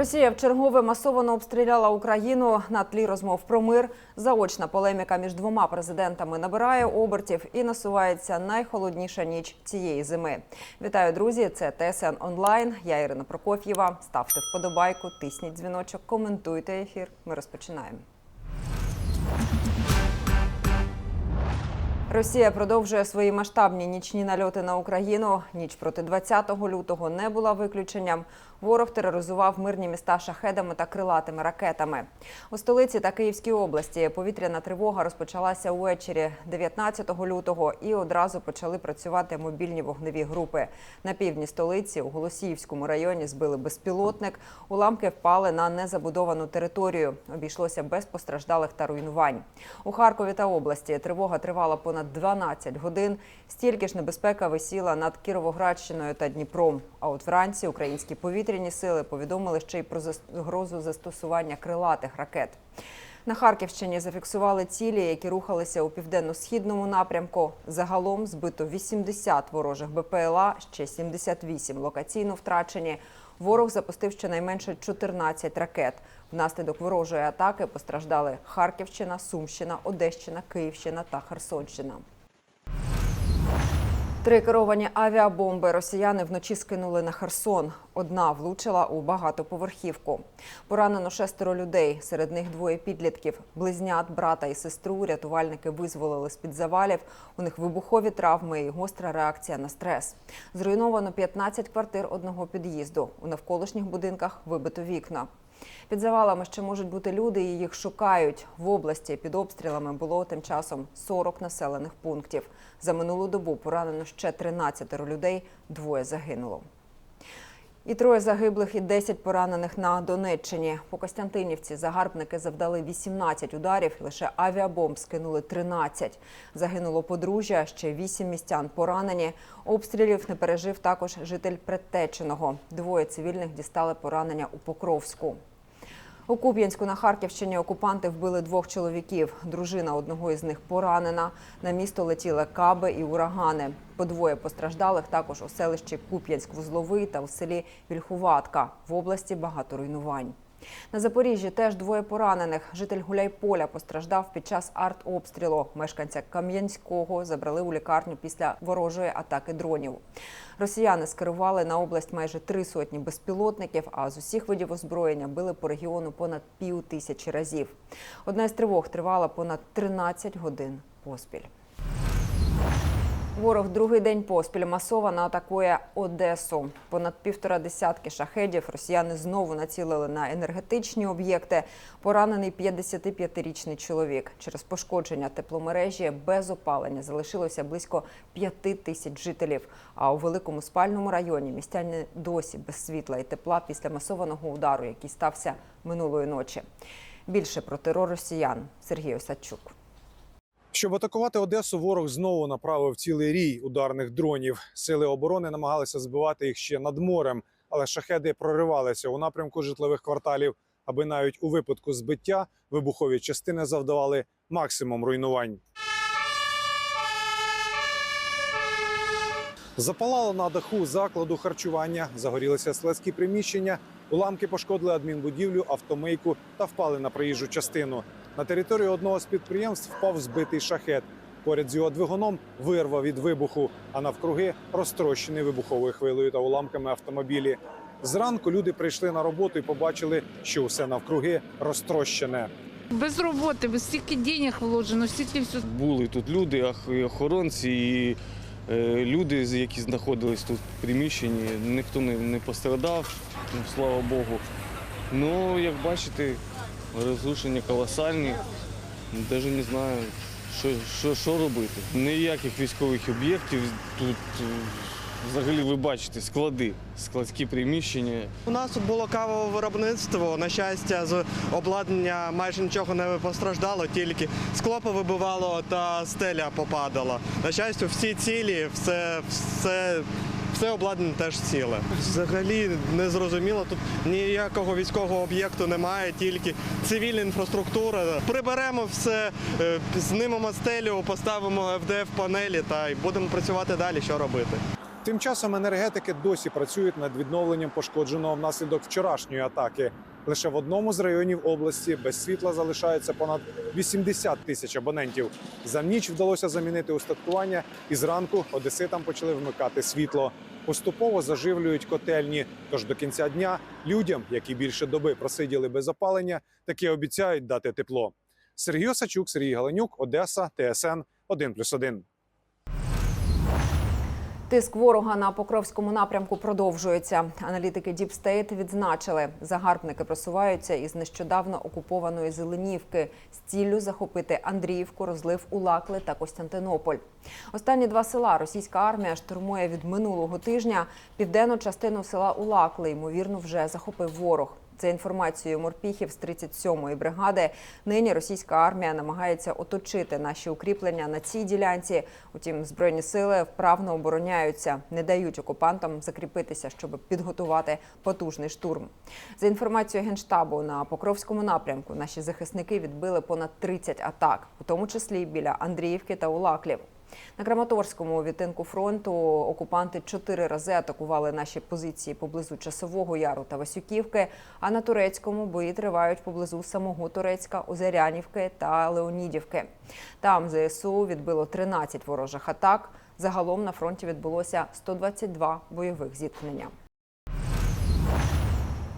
Росія вчергове масово обстріляла Україну на тлі розмов про мир. Заочна полеміка між двома президентами набирає обертів і насувається найхолодніша ніч цієї зими. Вітаю, друзі! Це ТСН онлайн. Я Ірина Прокоф'єва. Ставте вподобайку, тисніть дзвіночок, коментуйте ефір. Ми розпочинаємо. Росія продовжує свої масштабні нічні нальоти на Україну. Ніч проти 20 лютого не була виключенням. Ворог тероризував мирні міста шахедами та крилатими ракетами. У столиці та Київській області повітряна тривога розпочалася увечері 19 лютого і одразу почали працювати мобільні вогневі групи. На півдні столиці у Голосіївському районі збили безпілотник. Уламки впали на незабудовану територію. Обійшлося без постраждалих та руйнувань. У Харкові та області тривога тривала понад 12 годин. Стільки ж небезпека висіла над Кіровоградщиною та Дніпром. А от вранці українські повітряні сили повідомили ще й про загрозу застосування крилатих ракет. На Харківщині зафіксували цілі, які рухалися у південно-східному напрямку. Загалом збито 80 ворожих БПЛА, ще 78 локаційно втрачені. Ворог запустив щонайменше 14 ракет. Внаслідок ворожої атаки постраждали Харківщина, Сумщина, Одещина, Київщина та Херсонщина. Три керовані авіабомби росіяни вночі скинули на Херсон. Одна влучила у багатоповерхівку. Поранено шестеро людей. Серед них двоє підлітків. Близнят, брата і сестру рятувальники визволили з-під завалів. У них вибухові травми і гостра реакція на стрес. Зруйновано 15 квартир одного під'їзду. У навколишніх будинках вибито вікна. Під завалами ще можуть бути люди, і їх шукають. В області під обстрілами було тим часом 40 населених пунктів. За минулу добу поранено ще 13 людей, двоє загинуло. І троє загиблих, і 10 поранених на Донеччині. По Костянтинівці загарбники завдали 18 ударів, лише авіабомб скинули 13. Загинуло подружжя, ще 8 містян поранені. Обстрілів не пережив також житель Предтеченого. Двоє цивільних дістали поранення у Покровську. У Куп'янську на Харківщині окупанти вбили двох чоловіків. Дружина одного із них поранена. На місто летіли каби і урагани. По двоє постраждалих також у селищі Куп'янськ-Вузловий та у селі Вільхуватка. В області багато руйнувань. На Запоріжжі теж двоє поранених. Житель Гуляйполя постраждав під час артобстрілу. Мешканця Кам'янського забрали у лікарню після ворожої атаки дронів. Росіяни скерували на область майже три сотні безпілотників, а з усіх видів озброєння били по регіону понад пів тисячі разів. Одна із тривог тривала понад 13 годин поспіль. Ворог другий день поспіль масово атакує Одесу. Понад півтора десятки шахедів росіяни знову націлили на енергетичні об'єкти. Поранений 55-річний чоловік. Через пошкодження тепломережі без опалення залишилося близько п'яти тисяч жителів. А у великому спальному районі містяни досі без світла і тепла після масованого удару, який стався минулої ночі. Більше про терор росіян Сергій Осадчук. Щоб атакувати Одесу, ворог знову направив цілий рій ударних дронів. Сили оборони намагалися збивати їх ще над морем, але шахеди проривалися у напрямку житлових кварталів, аби навіть у випадку збиття вибухові частини завдавали максимум руйнувань. Запалало на даху закладу харчування, загорілися складські приміщення, уламки пошкодили адмінбудівлю, автомийку та впали на проїжджу частину. На територію одного з підприємств впав збитий шахет. Поряд з його двигуном вирва від вибуху, а навкруги розтрощений вибуховою хвилею та уламками автомобілі. Зранку люди прийшли на роботу і побачили, що усе навкруги розтрощене. Без роботи, без стільки денег вложено, стільки все. Були тут люди, ах- і охоронці, і е, люди, які знаходились тут в приміщенні. Ніхто не, не пострадав, ну, слава Богу. Ну, як бачите, розрушення колосальні. Навіть не знаю, що, що, що робити. Ніяких військових об'єктів тут е, взагалі ви бачите склади, складські приміщення. У нас тут було кавове виробництво. На щастя, з обладнання майже нічого не постраждало, тільки скло повибивало та стеля попадала. На щастя, всі цілі, все, все, все обладнання теж ціле. Взагалі не зрозуміло. Тут ніякого військового об'єкту немає, тільки цивільна інфраструктура. Приберемо все, е, знімемо стелю, поставимо ФДФ панелі та й будемо працювати далі. Що робити? Тим часом енергетики досі працюють над відновленням пошкодженого внаслідок вчорашньої атаки. Лише в одному з районів області без світла залишається понад 80 тисяч абонентів. За ніч вдалося замінити устаткування, і зранку одеситам почали вмикати світло. Поступово заживлюють котельні. Тож до кінця дня людям, які більше доби просиділи без опалення, таки обіцяють дати тепло. Сергій Осачук, Сергій Галенюк, Одеса, ТСН 1+,1. Тиск ворога на Покровському напрямку продовжується. Аналітики State відзначили, загарбники просуваються із нещодавно окупованої Зеленівки з ціллю захопити Андріївку, розлив Улакли та Костянтинополь. Останні два села російська армія штурмує від минулого тижня. Південну частину села Улакли ймовірно вже захопив ворог. За інформацією морпіхів з 37-ї бригади, нині російська армія намагається оточити наші укріплення на цій ділянці. Утім, збройні сили вправно обороняються, не дають окупантам закріпитися, щоб підготувати потужний штурм. За інформацією генштабу на Покровському напрямку, наші захисники відбили понад 30 атак, у тому числі біля Андріївки та Улаклів. На Краматорському відтинку фронту окупанти чотири рази атакували наші позиції поблизу Часового Яру та Васюківки. А на турецькому бої тривають поблизу самого Турецька, Озерянівки та Леонідівки. Там ЗСУ відбило 13 ворожих атак. Загалом на фронті відбулося 122 бойових зіткнення.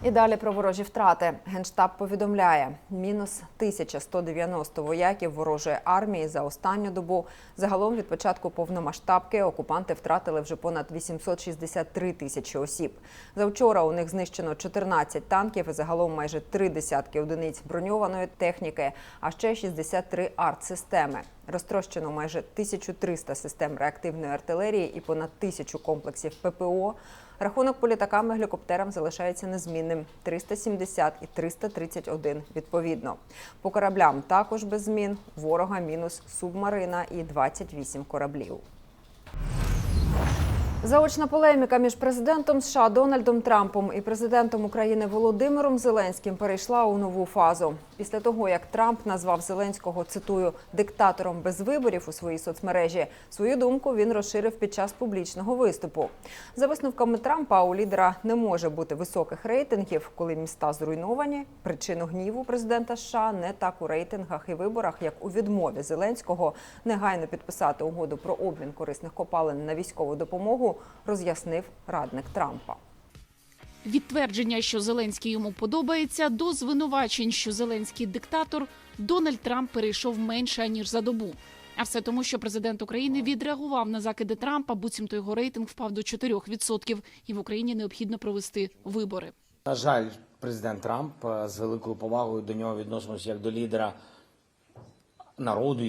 І далі про ворожі втрати. Генштаб повідомляє: мінус 1190 вояків ворожої армії за останню добу. Загалом від початку повномасштабки окупанти втратили вже понад 863 тисячі осіб. Завчора у них знищено 14 танків і загалом майже три десятки одиниць броньованої техніки, а ще 63 артсистеми. Розтрощено майже 1300 систем реактивної артилерії і понад тисячу комплексів ППО. Рахунок по літакам і гелікоптерам залишається незмінним 370 і 331 відповідно. По кораблям також без змін. Ворога мінус субмарина і 28 кораблів. Заочна полеміка між президентом США Дональдом Трампом і президентом України Володимиром Зеленським перейшла у нову фазу. Після того, як Трамп назвав Зеленського цитую диктатором без виборів у своїй соцмережі, свою думку він розширив під час публічного виступу. За висновками Трампа у лідера не може бути високих рейтингів, коли міста зруйновані. Причину гніву президента США не так у рейтингах і виборах, як у відмові Зеленського негайно підписати угоду про обмін корисних копалин на військову допомогу, роз'яснив радник Трампа. Від твердження, що Зеленський йому подобається, до звинувачень, що Зеленський диктатор, Дональд Трамп перейшов менше ніж за добу. А все тому, що президент України відреагував на закиди Трампа, буцімто його рейтинг впав до 4%, і в Україні необхідно провести вибори. На жаль, президент Трамп е, з великою повагою до нього відносимося як до лідера народу,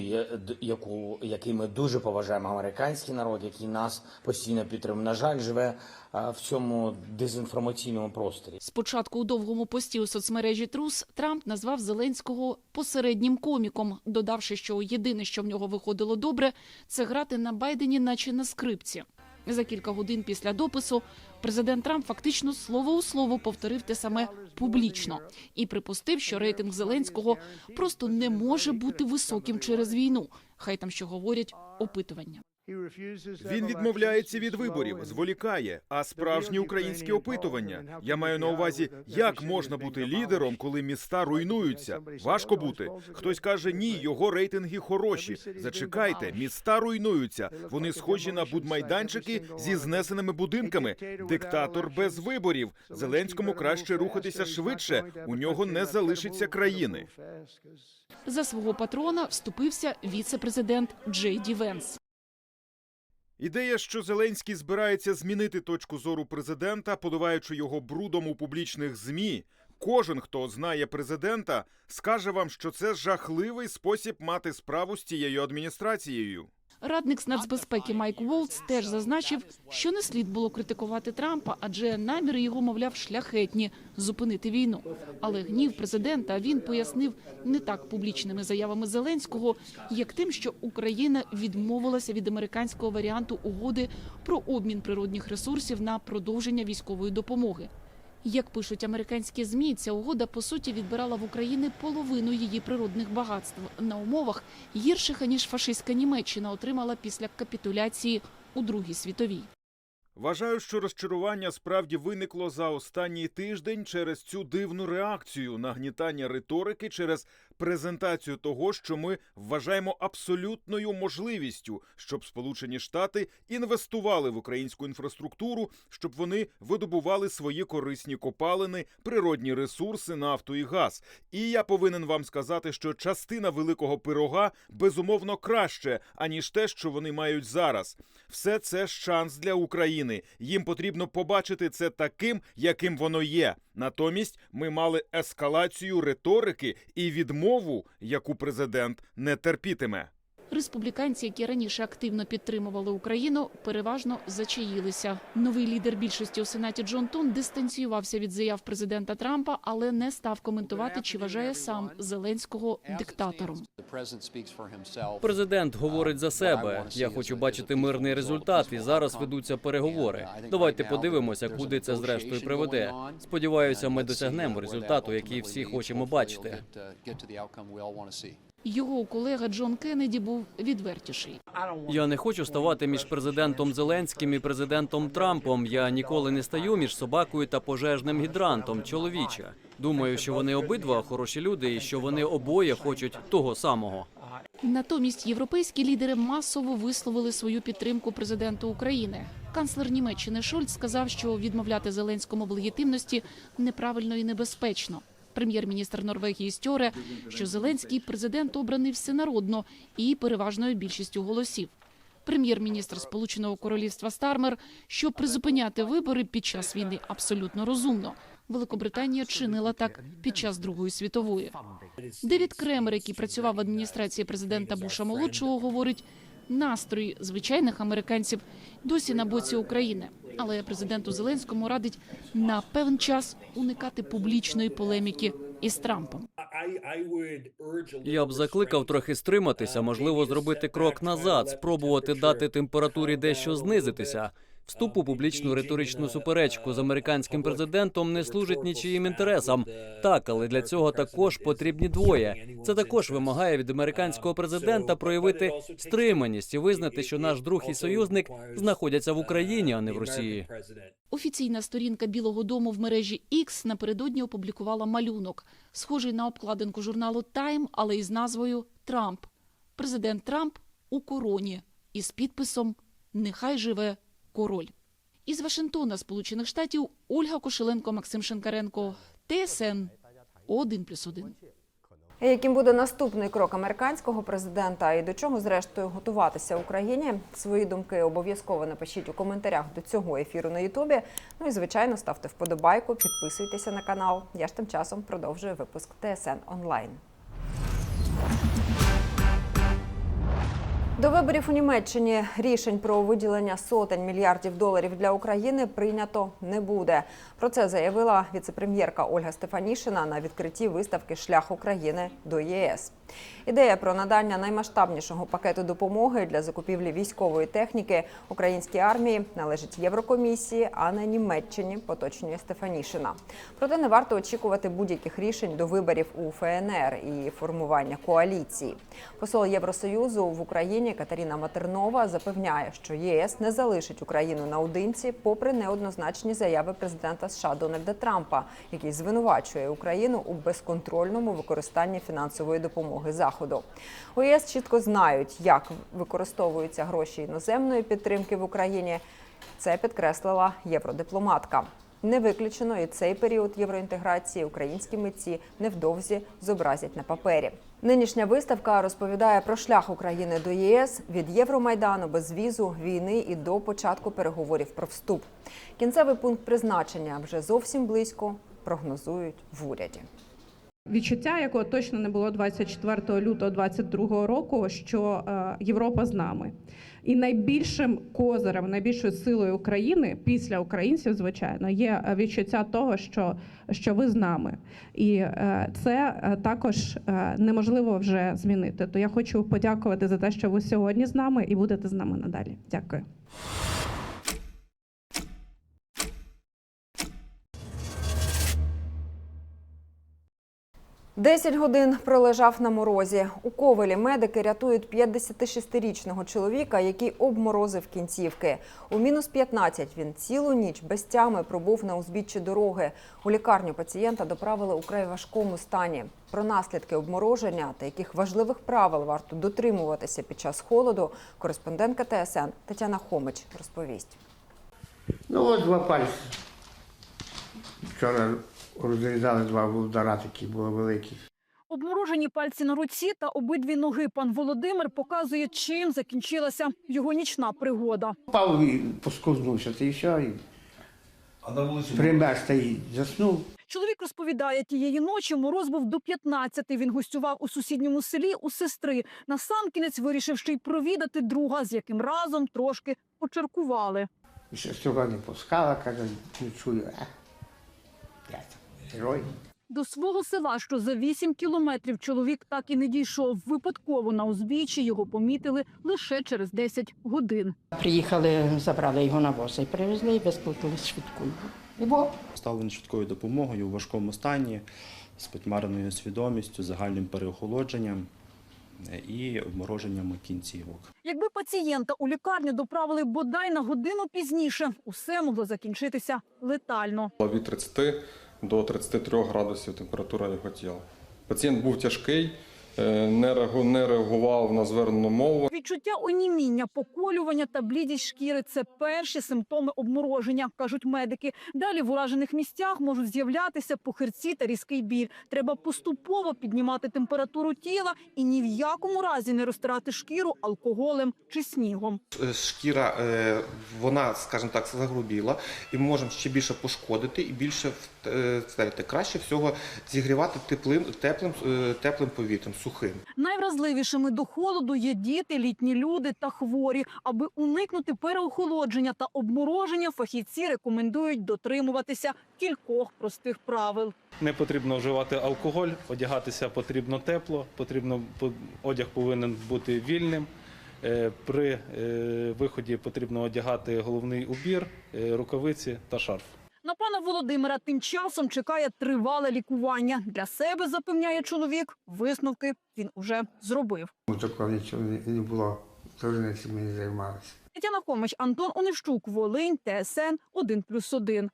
яку, який ми дуже поважаємо, американський народ, який нас постійно підтримує. На жаль, живе е, в цьому дезінформаційному просторі. Спочатку у довгому пості у соцмережі Трус Трамп назвав Зеленського посереднім коміком, додавши, що єдине, що в нього виходило добре, це грати на Байдені, наче на скрипці. За кілька годин після допису президент Трамп фактично слово у слово повторив те саме публічно і припустив, що рейтинг Зеленського просто не може бути високим через війну. Хай там що говорять опитування. Він відмовляється від виборів, зволікає. А справжні українські опитування. Я маю на увазі, як можна бути лідером, коли міста руйнуються. Важко бути. Хтось каже, ні, його рейтинги хороші. Зачекайте, міста руйнуються. Вони схожі на будмайданчики зі знесеними будинками. Диктатор без виборів. Зеленському краще рухатися швидше. У нього не залишиться країни. За свого патрона вступився віце-президент Джей Ді Венс. Ідея, що Зеленський збирається змінити точку зору президента, поливаючи його брудом у публічних змі. Кожен, хто знає президента, скаже вам, що це жахливий спосіб мати справу з цією адміністрацією. Радник з нацбезпеки Майк Волц теж зазначив, що не слід було критикувати Трампа, адже наміри його, мовляв, шляхетні зупинити війну. Але гнів президента він пояснив не так публічними заявами Зеленського, як тим, що Україна відмовилася від американського варіанту угоди про обмін природних ресурсів на продовження військової допомоги. Як пишуть американські змі, ця угода по суті відбирала в Україні половину її природних багатств на умовах гірших аніж фашистська Німеччина отримала після капітуляції у Другій світовій. Вважаю, що розчарування справді виникло за останній тиждень через цю дивну реакцію нагнітання риторики через презентацію того, що ми вважаємо абсолютною можливістю, щоб Сполучені Штати інвестували в українську інфраструктуру, щоб вони видобували свої корисні копалини, природні ресурси, нафту і газ. І я повинен вам сказати, що частина великого пирога безумовно краще, аніж те, що вони мають зараз. Все це шанс для України. Їм потрібно побачити це таким, яким воно є. Натомість ми мали ескалацію риторики і відмову, яку президент не терпітиме. Республіканці, які раніше активно підтримували Україну, переважно зачаїлися. Новий лідер більшості у сенаті Джон Тон дистанціювався від заяв президента Трампа, але не став коментувати, чи вважає сам Зеленського диктатором. Президент говорить за себе. Я хочу бачити мирний результат, і зараз ведуться переговори. Давайте подивимося, куди це зрештою приведе. Сподіваюся, ми досягнемо результату, який всі хочемо бачити. Його колега Джон Кеннеді був відвертіший. Я не хочу ставати між президентом Зеленським і президентом Трампом. Я ніколи не стаю між собакою та пожежним гідрантом. Чоловіче. Думаю, що вони обидва хороші люди, і що вони обоє хочуть того самого. Натомість європейські лідери масово висловили свою підтримку президенту України. Канцлер Німеччини Шольц сказав, що відмовляти Зеленському в легітимності неправильно і небезпечно. Прем'єр-міністр Норвегії Стьоре, що Зеленський президент обраний всенародно і переважною більшістю голосів. Прем'єр-міністр Сполученого Королівства Стармер, що призупиняти вибори під час війни абсолютно розумно. Великобританія чинила так під час Другої світової. Девід Кремер, який працював в адміністрації президента Буша молодшого, говорить, настрої звичайних американців досі на боці України. Але президенту Зеленському радить на певний час уникати публічної полеміки із Трампом. Я б закликав трохи стриматися, можливо, зробити крок назад, спробувати дати температурі дещо знизитися. Вступ у публічну риторичну суперечку з американським президентом не служить нічиїм інтересам. Так, але для цього також потрібні двоє. Це також вимагає від американського президента проявити стриманість і визнати, що наш друг і союзник знаходяться в Україні, а не в Росії. Офіційна сторінка Білого Дому в мережі X напередодні опублікувала малюнок, схожий на обкладинку журналу Time, але із назвою Трамп. Президент Трамп у короні із підписом Нехай живе король. Із Вашингтона, Сполучених Штатів, Ольга Кошеленко, Максим Шинкаренко, ТСН 1+,1. Яким буде наступний крок американського президента і до чого зрештою готуватися Україні? Свої думки обов'язково напишіть у коментарях до цього ефіру на Ютубі. Ну і звичайно ставте вподобайку, підписуйтеся на канал. Я ж тим часом продовжую випуск ТСН онлайн. До виборів у Німеччині рішень про виділення сотень мільярдів доларів для України прийнято не буде. Про це заявила віцепрем'єрка Ольга Стефанішина на відкритті виставки Шлях України до ЄС. Ідея про надання наймасштабнішого пакету допомоги для закупівлі військової техніки українській армії належить Єврокомісії, а не Німеччині, поточнює Стефанішина. Проте не варто очікувати будь-яких рішень до виборів у ФНР і формування коаліції. Посол Євросоюзу в Україні Катерина Матернова запевняє, що ЄС не залишить Україну наодинці, попри неоднозначні заяви президента США Дональда Трампа, який звинувачує Україну у безконтрольному використанні фінансової допомоги Заходу. У ЄС чітко знають, як використовуються гроші іноземної підтримки в Україні. Це підкреслила євродипломатка. Не виключено і цей період євроінтеграції українські митці невдовзі зобразять на папері. Нинішня виставка розповідає про шлях України до ЄС від Євромайдану, безвізу, війни і до початку переговорів про вступ. Кінцевий пункт призначення вже зовсім близько прогнозують в уряді. Відчуття, якого точно не було 24 лютого 22 року, що е, Європа з нами. І найбільшим козирем, найбільшою силою України після українців, звичайно, є е, відчуття того, що, що ви з нами, і е, це також неможливо вже змінити. То я хочу подякувати за те, що ви сьогодні з нами і будете з нами надалі. Дякую. 10 годин пролежав на морозі. У Ковелі медики рятують 56-річного чоловіка, який обморозив кінцівки. У мінус 15 він цілу ніч без тями пробув на узбіччі дороги. У лікарню пацієнта доправили у край важкому стані. Про наслідки обмороження та яких важливих правил варто дотримуватися під час холоду. Кореспондентка ТСН Тетяна Хомич розповість. Ну, от два пальці. Вчора розрізали два удара, такі були великі. Обморожені пальці на руці та обидві ноги. Пан Володимир показує, чим закінчилася його нічна пригода. Впав і посковзнувся, та і все. І... А на вулиці? Примерз та й заснув. Чоловік розповідає, тієї ночі мороз був до 15. Він гостював у сусідньому селі у сестри. Насамкінець вирішив ще й провідати друга, з яким разом трошки почеркували. І сестра не пускала, каже, не чую. Герой. До свого села, що за 8 кілометрів, чоловік так і не дійшов. Випадково на узбіччі його помітили лише через 10 годин. Приїхали, забрали його на воза і привезли, і викликали швидкою. Бо Ставлені швидкою допомогою у важкому стані з потьмареною свідомістю, загальним переохолодженням е, і обмороженням кінцівок. Якби пацієнта у лікарню доправили бодай на годину пізніше, усе могло закінчитися летально. Від 30 до 33 градусів температура його тіла. Пацієнт був тяжкий, не реагу- реагував на звернену мову. Відчуття оніміння, поколювання та блідість шкіри це перші симптоми обмороження, кажуть медики. Далі в уражених місцях можуть з'являтися похирці та різкий біль. Треба поступово піднімати температуру тіла і ні в якому разі не розтирати шкіру алкоголем чи снігом. Е, Шкіра, е, вона, скажімо так, загрубіла, і ми можемо ще більше пошкодити і більше е, краще всього зігрівати теплим, теплим, е, теплим повітрям, сухим. Найвразливішими до холоду є діти, літні люди та хворі. Аби уникнути переохолодження та обмороження, фахівці рекомендують дотримуватися кількох простих правил. Не потрібно вживати алкоголь, одягатися потрібно тепло, потрібно по- одяг повинен бути вільним. Е, При е, виході потрібно одягати головний убір, е, рукавиці та шарф. На пана Володимира тим часом чекає тривале лікування. Для себе запевняє чоловік. Висновки він уже зробив. Ну, такого нічого не, не було. Теж не цим не займалися. Тетяна Хомич, Антон Онищук, Волинь, ТСН 1+,1.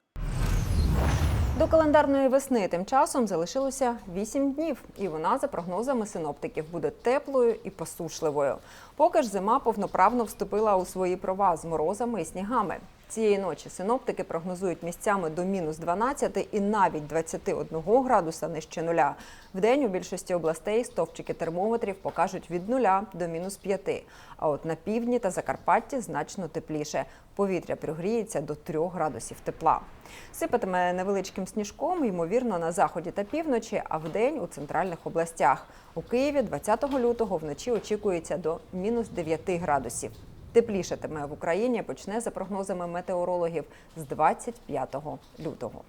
До календарної весни тим часом залишилося 8 днів, і вона, за прогнозами синоптиків, буде теплою і посушливою. Поки ж зима повноправно вступила у свої права з морозами і снігами. Цієї ночі синоптики прогнозують місцями до мінус 12 і навіть 21 градуса нижче нуля. Вдень у більшості областей стовпчики термометрів покажуть від нуля до мінус 5. А от на півдні та Закарпатті значно тепліше. Повітря прогріється до 3 градусів тепла. Сипатиме невеличким сніжком, ймовірно, на заході та півночі, а вдень у центральних областях. У Києві 20 лютого вночі очікується до мінус 9 градусів. Теплішатиме в Україні почне за прогнозами метеорологів з 25 лютого.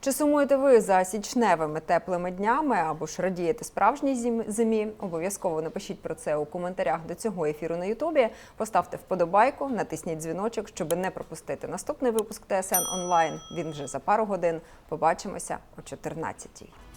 Чи сумуєте ви за січневими теплими днями або ж радієте справжній зимі? Обов'язково напишіть про це у коментарях до цього ефіру на Ютубі. Поставте вподобайку, натисніть дзвіночок, щоб не пропустити наступний випуск ТСН онлайн. Він вже за пару годин. Побачимося о 14-й.